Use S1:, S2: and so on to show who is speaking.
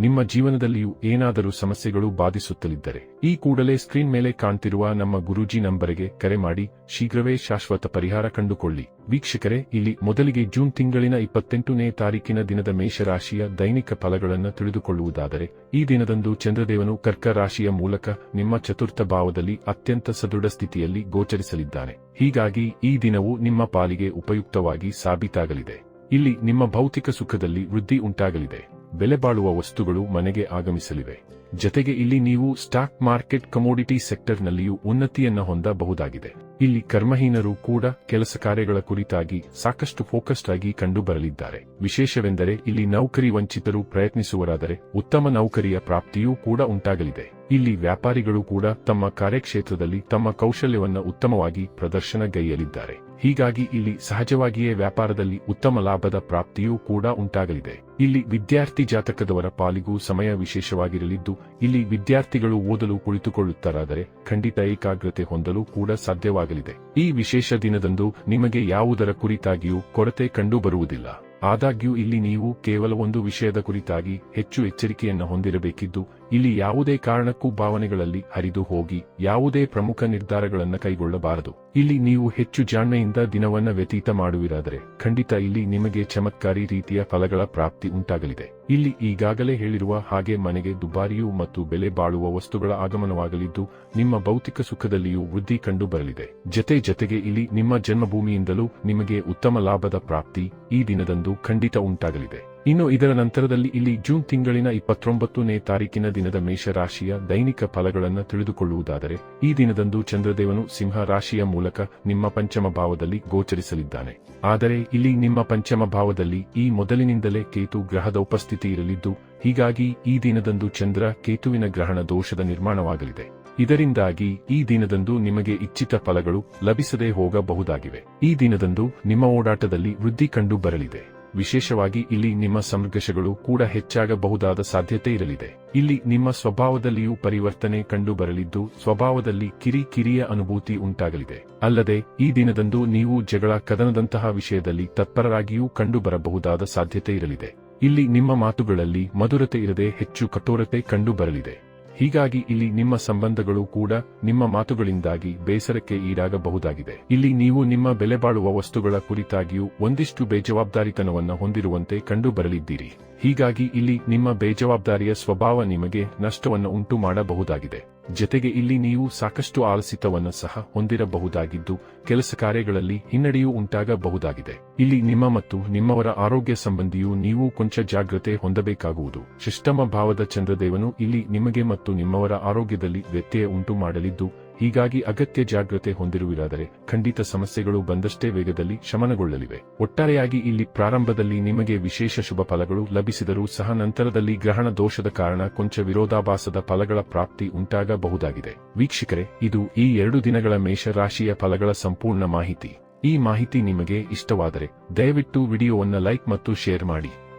S1: ನಿಮ್ಮ ಜೀವನದಲ್ಲಿಯೂ ಏನಾದರೂ ಸಮಸ್ಯೆಗಳು ಬಾಧಿಸುತ್ತಲಿದ್ದರೆ, ಈ ಕೂಡಲೇ ಸ್ಕ್ರೀನ್ ಮೇಲೆ ಕಾಣ್ತಿರುವ ನಮ್ಮ ಗುರೂಜಿ ನಂಬರಿಗೆ ಕರೆ ಮಾಡಿ, ಶೀಘ್ರವೇ ಶಾಶ್ವತ ಪರಿಹಾರ ಕಂಡುಕೊಳ್ಳಿ. ವೀಕ್ಷಕರೇ, ಇಲ್ಲಿ ಮೊದಲಿಗೆ ಜೂನ್ ತಿಂಗಳಿನ ಇಪ್ಪತ್ತೆಂಟನೇ ತಾರೀಕಿನ ದಿನದ ಮೇಷರಾಶಿಯ ದೈನಿಕ ಫಲಗಳನ್ನು ತಿಳಿದುಕೊಳ್ಳುವುದಾದರೆ, ಈ ದಿನದಂದು ಚಂದ್ರದೇವನು ಕರ್ಕ ರಾಶಿಯ ಮೂಲಕ ನಿಮ್ಮ ಚತುರ್ಥ ಭಾವದಲ್ಲಿ ಅತ್ಯಂತ ಸದೃಢ ಸ್ಥಿತಿಯಲ್ಲಿ ಗೋಚರಿಸಲಿದ್ದಾನೆ. ಹೀಗಾಗಿ ಈ ದಿನವು ನಿಮ್ಮ ಪಾಲಿಗೆ ಉಪಯುಕ್ತವಾಗಿ ಸಾಬೀತಾಗಲಿದೆ. ಇಲ್ಲಿ ನಿಮ್ಮ ಭೌತಿಕ ಸುಖದಲ್ಲಿ ವೃದ್ಧಿ ಉಂಟಾಗಲಿದೆ. ಬೆಲೆ ಬಾಳುವ ವಸ್ತುಗಳು ಮನೆಗೆ ಆಗಮಿಸಲಿವೆ. ಜತೆಗೆ ಇಲ್ಲಿ ನೀವು ಸ್ಟಾಕ್ ಮಾರ್ಕೆಟ್ ಕಮೋಡಿಟಿ ಸೆಕ್ಟರ್ನಲ್ಲಿಯೂ ಉನ್ನತಿಯನ್ನ ಹೊಂದಬಹುದಾಗಿದೆ. ಇಲ್ಲಿ ಕರ್ಮಹೀನರು ಕೂಡ ಕೆಲಸ ಕಾರ್ಯಗಳ ಕುರಿತಾಗಿ ಸಾಕಷ್ಟು ಫೋಕಸ್ಡ್ ಆಗಿ ಕಂಡುಬರಲಿದ್ದಾರೆ. ವಿಶೇಷವೆಂದರೆ ಇಲ್ಲಿ ನೌಕರಿ ವಂಚಿತರು ಪ್ರಯತ್ನಿಸುವರಾದರೆ ಉತ್ತಮ ನೌಕರಿಯ ಪ್ರಾಪ್ತಿಯೂ ಕೂಡ ಉಂಟಾಗಲಿದೆ. ಇಲ್ಲಿ ವ್ಯಾಪಾರಿಗಳು ಕೂಡ ತಮ್ಮ ಕಾರ್ಯಕ್ಷೇತ್ರದಲ್ಲಿ ತಮ್ಮ ಕೌಶಲ್ಯವನ್ನ ಉತ್ತಮವಾಗಿ ಪ್ರದರ್ಶನಗೈಯಲಿದ್ದಾರೆ ಹೀಗಾಗಿ ಇಲ್ಲಿ ಸಹಜವಾಗಿಯೇ ವ್ಯಾಪಾರದಲ್ಲಿ ಉತ್ತಮ ಲಾಭದ ಪ್ರಾಪ್ತಿಯೂ ಕೂಡ ಉಂಟಾಗಲಿದೆ. ಇಲ್ಲಿ ವಿದ್ಯಾರ್ಥಿ ಜಾತಕದವರ ಪಾಲಿಗೂ ಸಮಯ ವಿಶೇಷವಾಗಿರಲಿದ್ದು, ಇಲ್ಲಿ ವಿದ್ಯಾರ್ಥಿಗಳು ಓದಲು ಕುಳಿತುಕೊಳ್ಳುತ್ತಾರಾದರೆ ಖಂಡಿತ ಏಕಾಗ್ರತೆ ಹೊಂದಲು ಕೂಡ ಸಾಧ್ಯವಾಗಲಿದೆ. ಈ ವಿಶೇಷ ದಿನದಂದು ನಿಮಗೆ ಯಾವುದರ ಕುರಿತಾಗಿಯೂ ಕೊರತೆ ಕಂಡುಬರುವುದಿಲ್ಲ. ಆದಾಗ್ಯೂ ಇಲ್ಲಿ ನೀವು ಕೇವಲ ಒಂದು ವಿಷಯದ ಕುರಿತಾಗಿ ಹೆಚ್ಚು ಎಚ್ಚರಿಕೆಯನ್ನು ಹೊಂದಿರಬೇಕಿದ್ದು, ಇಲ್ಲಿ ಯಾವುದೇ ಕಾರಣಕ್ಕೂ ಭಾವನೆಗಳಲ್ಲಿ ಹರಿದು ಹೋಗಿ ಯಾವುದೇ ಪ್ರಮುಖ ನಿರ್ಧಾರಗಳನ್ನು ಕೈಗೊಳ್ಳಬಾರದು. ಇಲ್ಲಿ ನೀವು ಹೆಚ್ಚು ಜಾಣ್ಮೆಯಿಂದ ದಿನವನ್ನ ವ್ಯತೀತ ಮಾಡುವಿರಾದರೆ, ಖಂಡಿತ ಇಲ್ಲಿ ನಿಮಗೆ ಚಮತ್ಕಾರಿ ರೀತಿಯ ಫಲಗಳ ಪ್ರಾಪ್ತಿ ಉಂಟಾಗಲಿದೆ. ಇಲ್ಲಿ ಈಗಾಗಲೇ ಹೇಳಿರುವ ಹಾಗೆ ಮನೆಗೆ ದುಬಾರಿಯೂ ಮತ್ತು ಬೆಲೆ ಬಾಳುವ ವಸ್ತುಗಳ ಆಗಮನವಾಗಲಿದ್ದು, ನಿಮ್ಮ ಭೌತಿಕ ಸುಖದಲ್ಲಿಯೂ ವೃದ್ಧಿ ಕಂಡುಬರಲಿದೆ. ಜತೆ ಜತೆಗೆ ಇಲ್ಲಿ ನಿಮ್ಮ ಜನ್ಮಭೂಮಿಯಿಂದಲೂ ನಿಮಗೆ ಉತ್ತಮ ಲಾಭದ ಪ್ರಾಪ್ತಿ ಈ ದಿನದಂದು ಖಂಡಿತ ಉಂಟಾಗಲಿದೆ. ಇನ್ನು ಇದರ ನಂತರದಲ್ಲಿ ಇಲ್ಲಿ ಜೂನ್ ತಿಂಗಳಿನ ಇಪ್ಪತ್ತೊಂಬತ್ತನೇ ತಾರೀಕಿನ ದಿನದ ಮೇಷರಾಶಿಯ ದೈನಿಕ ಫಲಗಳನ್ನು ತಿಳಿದುಕೊಳ್ಳುವುದಾದರೆ, ಈ ದಿನದಂದು ಚಂದ್ರದೇವನು ಸಿಂಹ ರಾಶಿಯ ಮೂಲಕ ನಿಮ್ಮ ಪಂಚಮ ಭಾವದಲ್ಲಿ ಗೋಚರಿಸಲಿದ್ದಾನೆ. ಆದರೆ ಇಲ್ಲಿ ನಿಮ್ಮ ಪಂಚಮ ಭಾವದಲ್ಲಿ ಈ ಮೊದಲಿನಿಂದಲೇ ಕೇತು ಗ್ರಹದ ಉಪಸ್ಥಿತಿ ಇರಲಿದ್ದು, ಹೀಗಾಗಿ ಈ ದಿನದಂದು ಚಂದ್ರ ಕೇತುವಿನ ಗ್ರಹಣ ದೋಷದ ನಿರ್ಮಾಣವಾಗಲಿದೆ. ಇದರಿಂದಾಗಿ ಈ ದಿನದಂದು ನಿಮಗೆ ಇಚ್ಛಿತ ಫಲಗಳು ಲಭಿಸದೇ ಹೋಗಬಹುದಾಗಿವೆ. ಈ ದಿನದಂದು ನಿಮ್ಮ ಓಡಾಟದಲ್ಲಿ ವೃದ್ಧಿ ಕಂಡು ಬರಲಿದೆ. ವಿಶೇಷವಾಗಿ ಇಲ್ಲಿ ನಿಮ್ಮ ಸಂಘರ್ಷಗಳು ಕೂಡ ಹೆಚ್ಚಾಗಬಹುದಾದ ಸಾಧ್ಯತೆ ಇರಲಿದೆ. ಇಲ್ಲಿ ನಿಮ್ಮ ಸ್ವಭಾವದಲ್ಲಿಯೂ ಪರಿವರ್ತನೆ ಕಂಡುಬರಲಿದ್ದು, ಸ್ವಭಾವದಲ್ಲಿ ಕಿರಿ ಕಿರಿಯ ಅನುಭೂತಿ ಉಂಟಾಗಲಿದೆ. ಅಲ್ಲದೆ, ಈ ದಿನದಂದು ನೀವು ಜಗಳ ಕದನದಂತಹ ವಿಷಯದಲ್ಲಿ ತತ್ಪರರಾಗಿಯೂ ಕಂಡುಬರಬಹುದಾದ ಸಾಧ್ಯತೆ ಇರಲಿದೆ. ಇಲ್ಲಿ ನಿಮ್ಮ ಮಾತುಗಳಲ್ಲಿ ಮಧುರತೆ ಇರದೆ ಹೆಚ್ಚು ಕಠೋರತೆ ಕಂಡು ಬರಲಿದೆ ಹೀಗಾಗಿ ಇಲ್ಲಿ ನಿಮ್ಮ ಸಂಬಂಧಗಳು ಕೂಡ ನಿಮ್ಮ ಮಾತುಗಳಿಂದಾಗಿ ಬೇಸರಕ್ಕೆ ಈಡಾಗಬಹುದಾಗಿದೆ. ಇಲ್ಲಿ ನೀವು ನಿಮ್ಮ ಬೆಲೆಬಾಳುವ ವಸ್ತುಗಳ ಕುರಿತಾಗಿಯೂ ಒಂದಿಷ್ಟು ಬೇಜವಾಬ್ದಾರಿತನವನ್ನು ಹೊಂದಿರುವಂತೆ ಕಂಡು ಬರಲಿದ್ದೀರಿ ಹೀಗಾಗಿ ಇಲ್ಲಿ ನಿಮ್ಮ ಬೇಜವಾಬ್ದಾರಿಯ ಸ್ವಭಾವ ನಿಮಗೆ ನಷ್ಟವನ್ನು ಉಂಟು ಮಾಡಬಹುದಾಗಿದೆ ಜತೆಗೆ ಇಲ್ಲಿ ನೀವು ಸಾಕಷ್ಟು ಆಲಸಿತವನ್ನು ಸಹ ಹೊಂದಿರಬಹುದಾಗಿದ್ದು, ಕೆಲಸ ಕಾರ್ಯಗಳಲ್ಲಿ ಹಿನ್ನಡೆಯೂ ಉಂಟಾಗಬಹುದಾಗಿದೆ. ಇಲ್ಲಿ ನಿಮ್ಮ ಮತ್ತು ನಿಮ್ಮವರ ಆರೋಗ್ಯ ಸಂಬಂಧಿಯೂ ನೀವು ಕೊಂಚ ಜಾಗ್ರತೆ ಹೊಂದಬೇಕಾಗುವುದು. ಶಿಷ್ಟಮ ಭಾವದ ಚಂದ್ರದೇವನು ಇಲ್ಲಿ ನಿಮಗೆ ಮತ್ತು ನಿಮ್ಮವರ ಆರೋಗ್ಯದಲ್ಲಿ ವ್ಯತ್ಯಯ ಉಂಟು ಮಾಡಲಿದ್ದು ಹೀಗಾಗಿ ಅಗತ್ಯ ಜಾಗ್ರತೆ ಹೊಂದಿರುವಿರಾದರೆ ಖಂಡಿತ ಸಮಸ್ಯೆಗಳು ಬಂದಷ್ಟೇ ವೇಗದಲ್ಲಿ ಶಮನಗೊಳ್ಳಲಿವೆ. ಒಟ್ಟಾರೆಯಾಗಿ ಇಲ್ಲಿ ಪ್ರಾರಂಭದಲ್ಲಿ ನಿಮಗೆ ವಿಶೇಷ ಶುಭ ಫಲಗಳು ಲಭಿಸಿದರೂ ಸಹ ನಂತರದಲ್ಲಿ ಗ್ರಹಣ ದೋಷದ ಕಾರಣ ಕೊಂಚ ವಿರೋಧಾಭಾಸದ ಫಲಗಳ ಪ್ರಾಪ್ತಿ ಉಂಟಾಗಬಹುದಾಗಿದೆ. ವೀಕ್ಷಕರೇ, ಇದು ಈ ಎರಡು ದಿನಗಳ ಮೇಷರಾಶಿಯ ಫಲಗಳ ಸಂಪೂರ್ಣ ಮಾಹಿತಿ. ಈ ಮಾಹಿತಿ ನಿಮಗೆ ಇಷ್ಟವಾದರೆ ದಯವಿಟ್ಟು ವಿಡಿಯೋವನ್ನು ಲೈಕ್ ಮತ್ತು ಶೇರ್ ಮಾಡಿ.